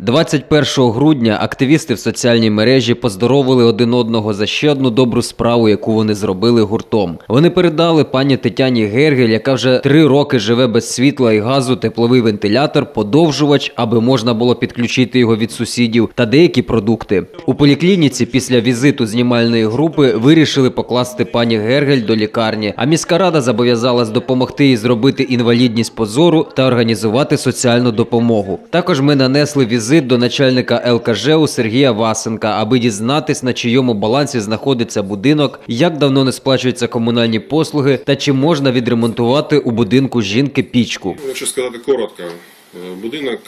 21 грудня активісти в соціальній мережі поздоровили один одного за ще одну добру справу, яку вони зробили гуртом. Вони передали пані Тетяні Гергель, яка вже три роки живе без світла і газу, тепловий вентилятор, подовжувач, аби можна було підключити його від сусідів, та деякі продукти. У поліклініці після візиту знімальної групи вирішили покласти пані Гергель до лікарні. А міська рада зобов'язалась допомогти їй зробити інвалідність по зору та організувати соціальну допомогу. Також ми нанесли візит до начальника ЛКЖУ Сергія Васенка, аби дізнатись, на чийому балансі знаходиться будинок, як давно не сплачуються комунальні послуги та чи можна відремонтувати у будинку жінки пічку. Якщо сказати коротко, е, будинок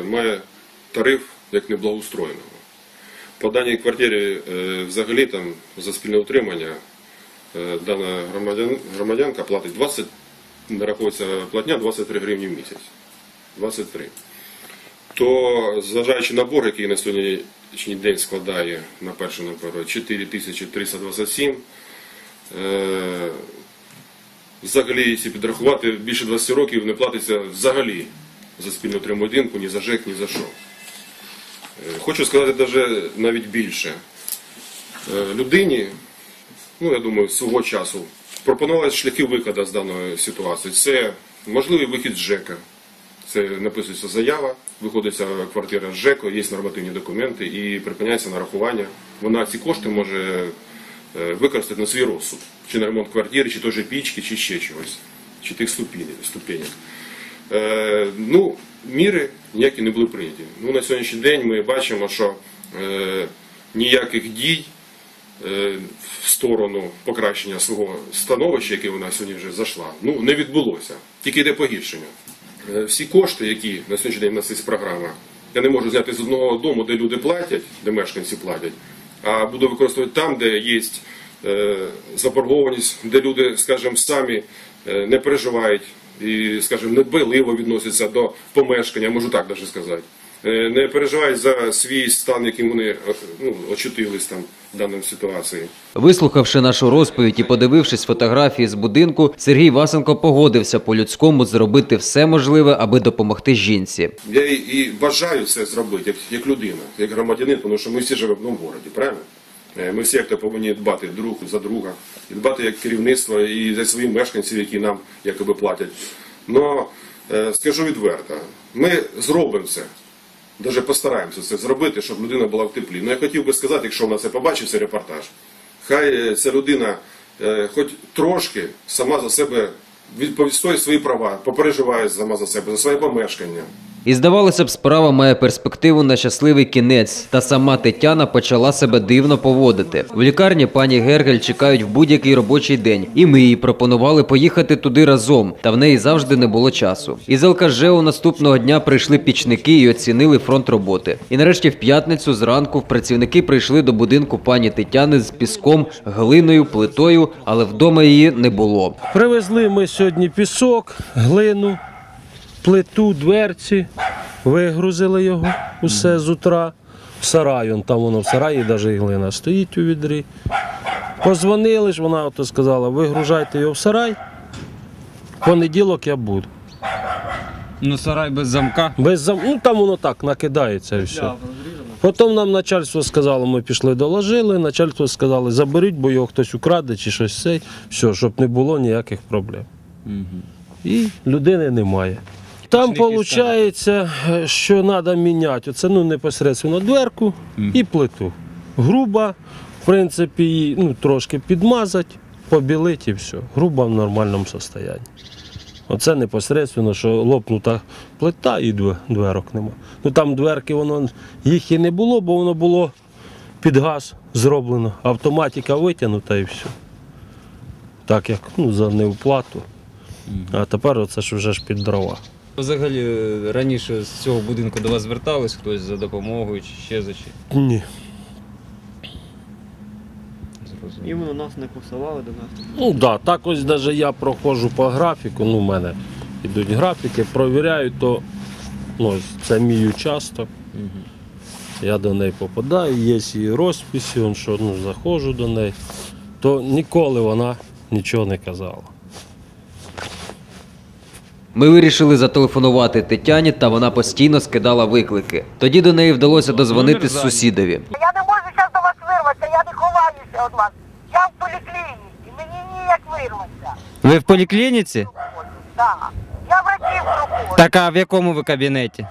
е, має тариф як неблагоустроєного. По даній квартирі е, взагалі там за спільне утримання дана громадянка платить 20, нараховується платня 23 гривні в місяць. 23. То, зважаючи на борг, який на сьогоднішній день складає на першу наперед 4327, е, взагалі, якщо підрахувати, більше 20 років не платиться взагалі за спільну отриму ні за ЖЕК, ні за що. Е, Хочу сказати даже навіть більше. Е, Людині, ну я думаю, свого часу пропонувалися шляхи виходу з даної ситуації. Це можливий вихід з ЖЕКа. Це написується заява, виходиться квартира з ЖЕКу, є нормативні документи і припиняється нарахування. Вона ці кошти може е, використати на свій розсуд. Чи на ремонт квартири, чи теж пічки, чи ще чогось, чи тих ступенів. Е, ну, міри ніякі не були прийняті. Ну, на сьогоднішній день ми бачимо, що е, ніяких дій е, в сторону покращення свого становища, яке вона сьогодні вже зайшла, ну, не відбулося. Тільки йде погіршення. Е, всі кошти, які на сьогоднішній день у нас є програма, я не можу зняти з одного дому, де люди платять, де мешканці платять, а буду використовувати там, де є е, заборгованість, де люди, скажімо, самі е, не переживають і, скажімо, недбайливо відносяться до помешкання, можу так навіть сказати. Е, Не переживають за свій стан, яким вони е, ну, очутились там в даній ситуації. Вислухавши нашу розповідь і подивившись фотографії з будинку, Сергій Васенко погодився по-людському зробити все можливе, аби допомогти жінці. Я і, і бажаю це зробити як, як людина, як громадянин, тому що ми всі живемо в одному місті, правильно? Е, Ми всі як то повинні дбати друг за друга, і дбати як керівництво і за своїх мешканців, які нам якоби платять. Но е, скажу відверто, ми зробимо це. Даже постараємося це зробити, щоб людина була в теплі. Ну я хотів би сказати, якщо вона це побачив, цей репортаж, хай е, ця людина е, хоч трошки сама за себе відповідає свої права, попереживає сама за себе, за своє помешкання. І здавалося б, справа має перспективу на щасливий кінець, та сама Тетяна почала себе дивно поводити. В лікарні пані Гергель чекають в будь-який робочий день, і ми їй пропонували поїхати туди разом, та в неї завжди не було часу. Із ЛКЖУ наступного дня прийшли пічники і оцінили фронт роботи. І нарешті в п'ятницю зранку працівники прийшли до будинку пані Тетяни з піском, глиною, плитою, але вдома її не було. Привезли ми сьогодні пісок, глину, плиту, дверці, вигрузили його усе з утра. В сарай, он там воно в сараї навіть глина стоїть у відрі. Позвонили ж, вона ото сказала, вигружайте його в сарай. В понеділок я буду. Ну, сарай без замка. Без зам... Ну там воно так накидається і все. Потім нам начальство сказало, ми пішли доложили, начальство сказало, заберіть, бо його хтось украде чи щось цей. Все, щоб не було ніяких проблем. І людини немає. Там виходить, що треба міняти. Оце ну, непосередньо дверку і плиту. Груба, в принципі, її ну, трошки підмазати, побілити і все. Груба в нормальному стані. Оце непосередньо, що лопнута плита і дверок нема. Ну там дверки воно їх і не було, бо воно було під газ зроблено. Автоматика витягнута і все. Так як ну, за неоплату. А тепер оце ж вже ж під дрова. Взагалі раніше з цього будинку до вас звертались хтось за допомогою чи ще за чи Ні. зрозуміло. Іменно нас не курсували до нас. Ну так, да, так ось навіть я проходжу по графіку, ну в мене йдуть графіки, провіряю, то ну, ось це мій участок. Я до неї попадаю, є її розписи, он, що ну, заходжу до неї, то ніколи вона нічого не казала. Ми вирішили зателефонувати Тетяні, та вона постійно скидала виклики. Тоді до неї вдалося дозвонити з сусідові. Я не можу зараз до вас вирватися, я не ховаюся від вас. Я в поліклініці, мені ніяк вирватися. Ви в поліклініці? Так. Я врачів проходжу. Так, а в якому ви кабінеті?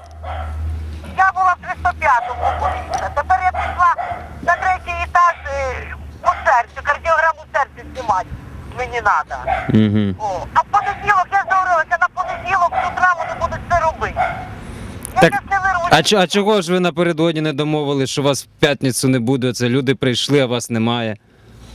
Я була в 305-му поліція. Тепер я пішла на третій етаж е, по серцю, кардіограму серця знімати. Мені треба. Угу. О. А в понеділок я здоровилася, на понеділок з утра вони будуть це робити. Я Так, щас не вирвуся. А, чо- а чого ж ви напередодні не домовились, що вас в п'ятницю не буде? Це люди прийшли, а вас немає.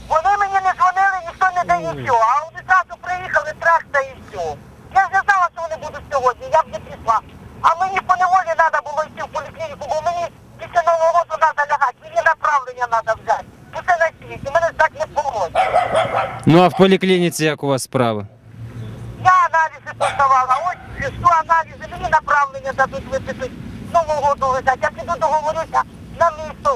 Вони мені не дзвонили, ніхто не дає що. А вони зразу приїхали, трах та і все. Я ж не знала, що вони будуть сьогодні, я б не пішла. А мені по неволі треба було йти в поліклініку, бо мені після Нового року треба лягати, мені направлення треба взяти. Усе на світі, мене ж так не було. Ну а в поліклініці як у вас справи? Я аналізи подавала, ось що аналізи, мені направлення дадуть виписати Нового року лежать. Я піду договорюся на місто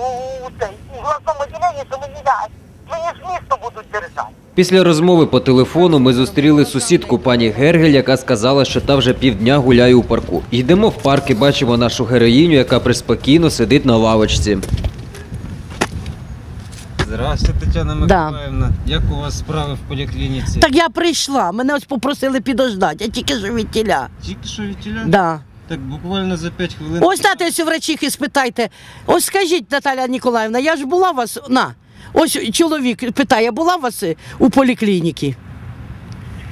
у, цей, у гласному відділенні, що мені дасть. Мені ж місто будуть держати. Після розмови по телефону ми зустріли сусідку пані Гергель, яка сказала, що та вже півдня гуляє у парку. Йдемо в парк і бачимо нашу героїню, яка приспокійно сидить на лавочці. Здравствуйте, Тетяна Да. Миколаївна. Як у вас справи в поліклініці? Так я прийшла, мене ось попросили підождати, я тільки ж від тіля. Тільки що відтіля? Да. Так буквально за 5 хвилин. Ось дайте ось у врачихи спитайте. Ось скажіть, Наталя Ніколаївна, я ж була у вас на. Ось чоловік питає, була у вас е, у поліклініці?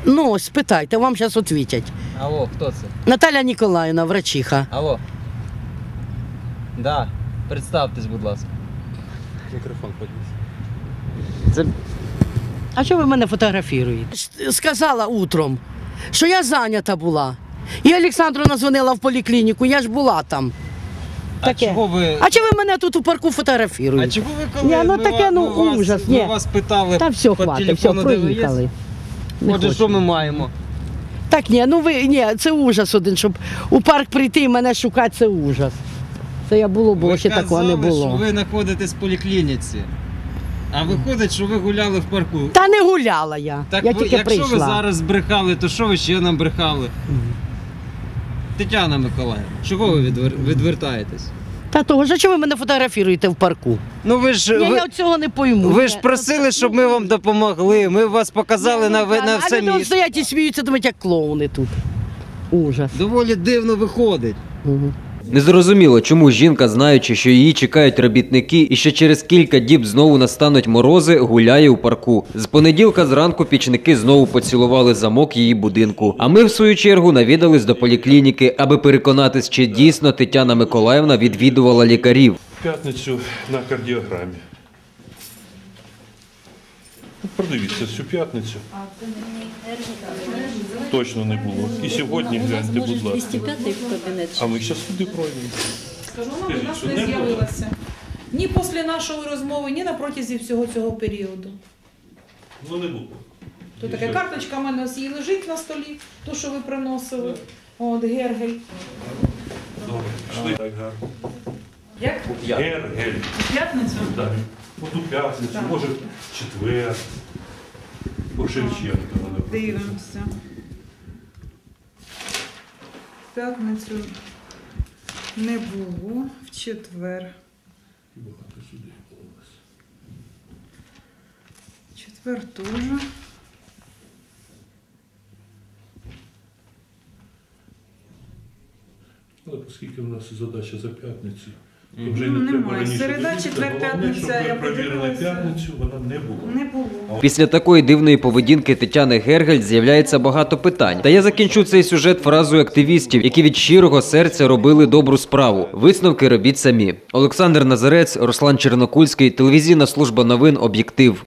Ну, ось спитайте, вам зараз відповідять. Алло, хто це? Наталя Ніколаївна, врачиха. Алло. Да, представтесь, будь ласка. Мікрофон подивіться. А що ви мене фотографуєте? Сказала утром, що я зайнята була. І Олександровна дзвонила в поліклініку, я ж була там. А таке. чого ви? А чого ви мене тут у парку фотографуєте? А чого ви коли Ні, ну ми таке, ну, ми вас, ужас, Ми ні. вас питали Та все, по хватить, все, телефону, де ви є? проїхали. Не Отже, хочу. що ми маємо? Так, ні, ну ви ні, це ужас один, щоб у парк прийти і мене шукати, це ужас. Це я було, бо ще такого не було. що ви знаходитесь в поліклініці. А виходить, що ви гуляли в парку. Та не гуляла я. Так я ви, тільки якщо прийшла. ви зараз збрехали, то що ви ще нам брехали? Тетяна Миколаївна, чого ви відвер... відвертаєтесь? Та того ж, ви мене фотографуєте в парку? Ну ви ж Ні, ви, я цього не пойму. ви ж просили, щоб ми вам допомогли. Ми вас показали на, ви- на все місто. стоять і сміються, думають, як клоуни тут. Ужас. Доволі дивно виходить. Угу. Незрозуміло, чому жінка, знаючи, що її чекають робітники і що через кілька діб знову настануть морози, гуляє у парку. З понеділка зранку пічники знову поцілували замок її будинку. А ми, в свою чергу, навідались до поліклініки, аби переконатись, чи дійсно Тетяна Миколаївна відвідувала лікарів. П'ятницю на кардіограмі. Ну, Продивіться цю п'ятницю. Точно не було. І сьогодні гляньте, будь ласка. А ми зараз туди пройдемо. Скажу вам, у нас не не з'явилася. Ні після нашої розмови, ні на протязі всього цього періоду. Ну не було. То така карточка в мене ось її лежить на столі, то, що ви приносили. От, Гергель. Добре, пішли так гарно. Як? Гергель. У п'ятницю? Так. От у п'ятницю, Так. може четвер. По Шевченка. Дивимося. В п'ятницю не було, в четвер. Багато сюди вас. В четвер теж. Але оскільки в нас задача за п'ятницю, то вже Ну, не треба немає. раніше. Середа, дивитися. четвер, Головне, п'ятниця, щоб я подивилася. п'ятницю, вона не було. Не було. Після такої дивної поведінки Тетяни Гергель з'являється багато питань. Та я закінчу цей сюжет фразою активістів, які від щирого серця робили добру справу. Висновки робіть самі. Олександр Назарець, Руслан Чернокульський, телевізійна служба новин Об'єктив.